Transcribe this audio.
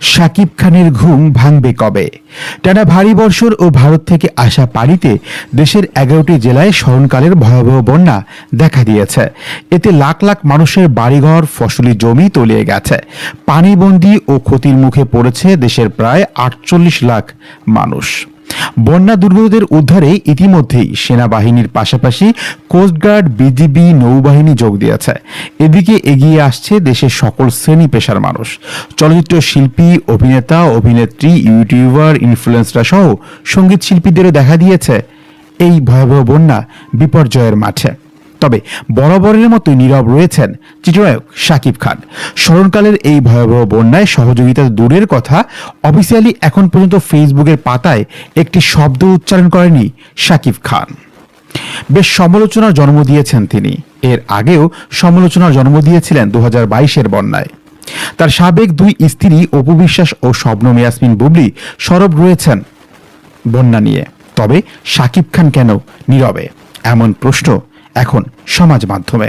শাকিব খানের ঘুম ভাঙবে কবে? টানা ভারী বর্ষর ও ভারত থেকে আসা পানিতে দেশের এগারোটি জেলায় স্মরণকালের ভয়াবহ বন্যা দেখা দিয়েছে। এতে লাখ লাখ মানুষের বাড়িঘর, ফসলি জমি তলিয়ে গেছে। পানিবন্দি ও ক্ষতির মুখে পড়েছে দেশের প্রায় আটচল্লিশ লাখ মানুষ। বন্যা দুর্গতদের উদ্ধারে ইতিমধ্যেই সেনাবাহিনীর পাশাপাশি কোস্টগার্ড বিজিবি নৌবাহিনী যোগ দিয়েছে। এদিকে এগিয়ে আসছে দেশের সকল শ্রেণি পেশার মানুষ। চলচ্চিত্র শিল্পী, অভিনেতা, অভিনেত্রী, ইউটিউবার ইনফ্লুয়েন্সরা সহ সংগীত শিল্পীদেরও দেখা দিয়েছে এই ভয়াবহ বন্যা বিপর্যয়ের মাঠে। তবে বরাবরের মতো নীরব রয়েছেন চিত্রনায়ক শাকিব খান। স্মরণকালের এই ভয়াবহ বন্যায় সহযোগিতা দূরের কথা অফিসিয়ালি এখন পর্যন্ত ফেসবুকের পাতায় একটি শব্দ উচ্চারণ করেনি শাকিব খান। বেশ সমালোচনার জন্ম দিয়েছেন তিনি। এর আগেও সমালোচনার জন্ম দিয়েছিলেন দু হাজার বাইশের বন্যায়। তার সাবেক দুই স্ত্রী অপু বিশ্বাস ও শবনম ইয়াসমিন বুবলি সরব রয়েছেন বন্যা নিয়ে। তবে শাকিব খান কেন নীরবে? এমন প্রশ্ন এখন সমাজ মাধ্যমে।